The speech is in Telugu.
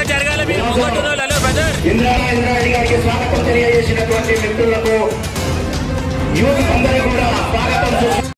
ఇంకా జరగాలి. మీరు ముంగట్టున్నారు బ్రదర్ స్వాగతం తెలియజేసినటువంటి మిత్రులకు యువకులందరూ కూడా స్వాగతం.